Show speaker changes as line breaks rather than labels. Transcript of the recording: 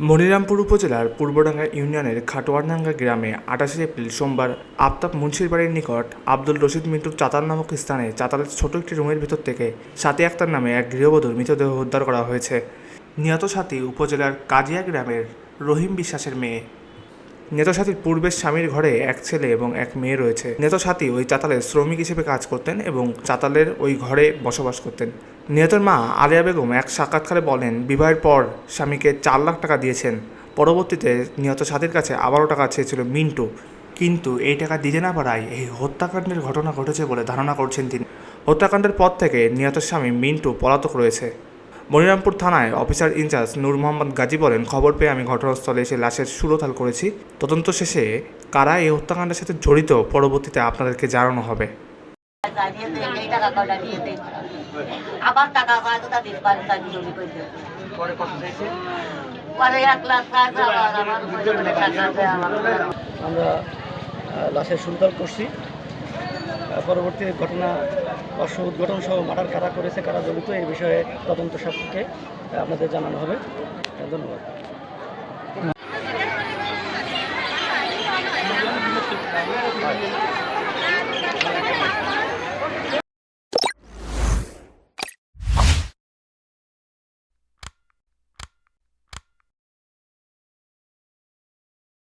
মনিরামপুর উপজেলার পূর্বডাঙ্গা ইউনিয়নের খাটোয়ারডাঙ্গা গ্রামে আঠাশে এপ্রিল সোমবার আফতাব মুন্সির বাড়ির নিকট আব্দুল রশিদ মিন্টুর চাতাল নামক স্থানে চাতালের ছোট একটি রুমের ভিতর থেকে সাথী আক্তার নামে এক গৃহবধূর মৃতদেহ উদ্ধার করা হয়েছে। নিহত সাথী উপজেলার কাজিয়া গ্রামের রহিম বিশ্বাসের মেয়ে নেতা সাথীর পূর্বের স্বামীর ঘরে এক ছেলে এবং এক মেয়ে রয়েছে। নেতা সাথী ওই চাতালের শ্রমিক হিসেবে কাজ করতেন এবং চাতালের ওই ঘরে বসবাস করতেন। নিহতের মা আলিয়া বেগম এক সাক্ষাৎকারে বলেন, বিবাহের পর স্বামীকে চার লাখ টাকা দিয়েছেন। পরবর্তীতে নিহত সাথীর কাছে আবারও টাকা চেয়েছিল মিন্টু। কিন্তু এই টাকা দিতে না পারায় এই হত্যাকাণ্ডের ঘটনা ঘটেছে বলে ধারণা করছেন তিনি। হত্যাকাণ্ডের পর থেকে নিহত স্বামী মিন্টু পলাতক রয়েছে। মনিরামপুর থানায় officer in charge Nur Mohammad Gazi বলেন খবর পেয়ে আমি ঘটনাস্থলে এসে লাশের সুরতাল করেছি। তদন্ত শেষে কারা এই হত্যাকাণ্ডের সাথে জড়িত পরবর্তীতে আপনাদেরকে জানানো হবে।
আবার টাকা আমার
লাশের সুরতাল করছি। পরবর্তী ঘটনা অশ্ব উদ্ঘাটন সহ মার্ডার কারা করেছে, কারা জড়িত, এই বিষয়ে তদন্ত সাপেক্ষে আপনাদের জানানো হবে। ধন্যবাদ। ধন্যবাদ
হয়